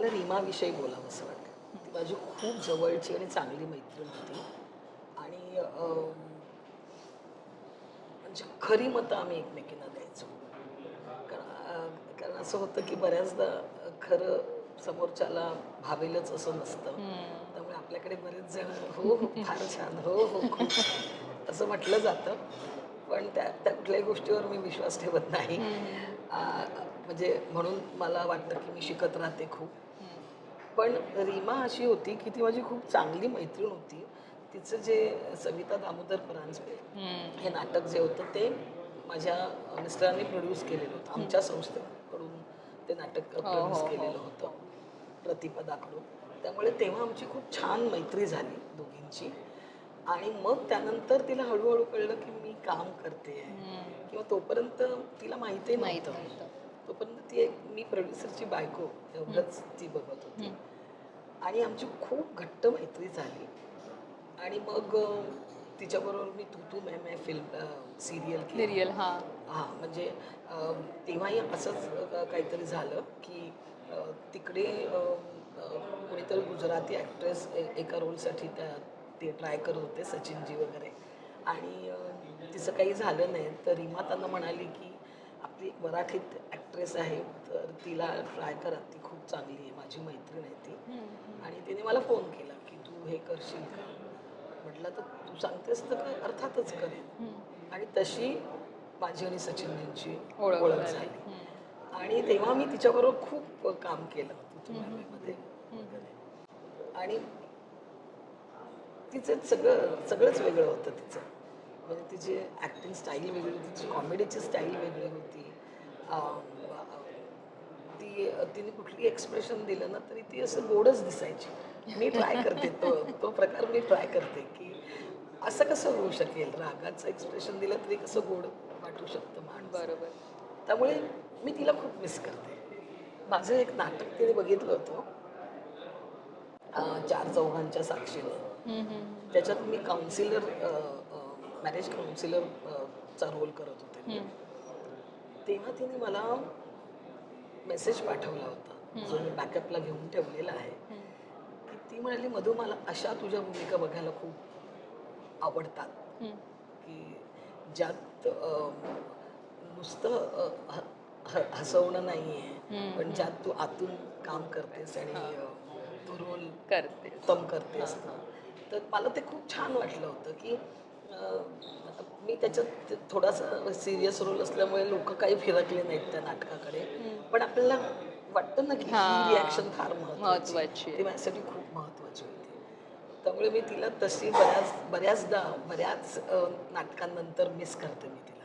मला रीमाविषयी बोलावं असं वाटतं. ती माझी खूप जवळची आणि चांगली मैत्रीण होती. आणि म्हणजे खरी मतं आम्ही एकमेकींना द्यायचो. कारण कारण असं होतं की बऱ्याचदा खरं समोरच्याला भावेलच असं नसतं. त्यामुळे आपल्याकडे बरेच जण हो हो फार छान हो हो खूप असं म्हटलं जातं. पण त्या त्या कुठल्याही गोष्टीवर मी विश्वास ठेवत नाही. म्हणजे म्हणून मला वाटतं की मी शिकत राहते खूप. पण रीमा अशी होती की ती माझी खूप चांगली मैत्रीण होती. तिचं जे सविता दामोदर परांजपे हे नाटक जे होतं ते माझ्या मिस्टरांनी प्रोड्यूस केलेलं होतं. आमच्या संस्थेकडून ते नाटक प्रोड्यूस केलेलं होतं प्रतिपदाकडून. त्यामुळे तेव्हा आमची खूप छान मैत्री झाली दोघींची. आणि मग त्यानंतर तिला हळूहळू कळलं की मी काम करते किंवा तोपर्यंत तिला माहिती नव्हतं. तोपर्यंत ती एक मी प्रोड्युसरची बायको एवढंच ती बघत होती. आणि आमची खूप घट्ट मैत्री झाली. आणि मग तिच्याबरोबर मी तू तू मै मै फिल्म सिरियल सिरियल हा. हां म्हणजे तेव्हाही असंच काहीतरी झालं की तिकडे कोणीतरी गुजराती ॲक्ट्रेस एका रोलसाठी त्या ते ट्राय करत होते सचिनजी वगैरे. आणि तिचं काही झालं नाही. तर रीमा त्यांना म्हणाली की आपली एक मराठीत ॲक्ट्रेस आहे तर तिला ट्राय करा ती खूप चांगली आहे माझी मैत्रीण आहे ती. आणि तिने मला फोन केला की तू हे करशील का? म्हटलं तर तू सांगतेस तर अर्थातच करेन. आणि तशी माझी आणि सचिनजींची ओळख ओळख झाली. झाली. आणि तेव्हा मी तिच्याबरोबर खूप काम केलं मध्ये आणि तिचं सगळं सगळंच वेगळं होतं तिचं. म्हणजे तिची ॲक्टिंग स्टाईल वेगळी होती तिची कॉमेडीची स्टाईल वेगळी होती. ती तिने कुठली एक्सप्रेशन दिलं ना तरी ती असं गोडच दिसायची. मी ट्राय करते तो तो प्रकार मी ट्राय करते की असं कसं होऊ शकेल? रागाचं एक्सप्रेशन दिलं तरी कसं गोड वाटू शकतं माणूस? बरोबर. त्यामुळे मी तिला खूप मिस करते. माझं एक नाटक तिने बघितलं होतं. चार चौघांच्या साक्षीने. त्याच्यात मी काउन्सिलर मॅरेज काउन्सिलर चा रोल करत होते. तेव्हा तिने मला मेसेज पाठवला होता. जो मी बॅकअपला घेऊन ठेवलेला आहे. की ती म्हणाली मधू मला अशा तुझ्या भूमिका बघायला खूप आवडतात. की ज्यात नुसतं हसवणं नाही आहे पण ज्यात तू आतून काम करतेस आणि तो रोल करते उत्तम करतेस. तर मला ते खूप छान वाटलं होतं की मी त्याच्यात थोडासा सिरियस रोल असल्यामुळे लोक काही फिरकले नाहीत त्या नाटकाकडे. पण आपल्याला वाटतं ना की रिॲक्शन फार महत्वाची महत्त्वाची आहे. ती माझ्यासाठी खूप महत्वाची होती. त्यामुळे मी तिला तशी बऱ्याच बऱ्याचदा बऱ्याच नाटकांनंतर मिस करते मी तिला.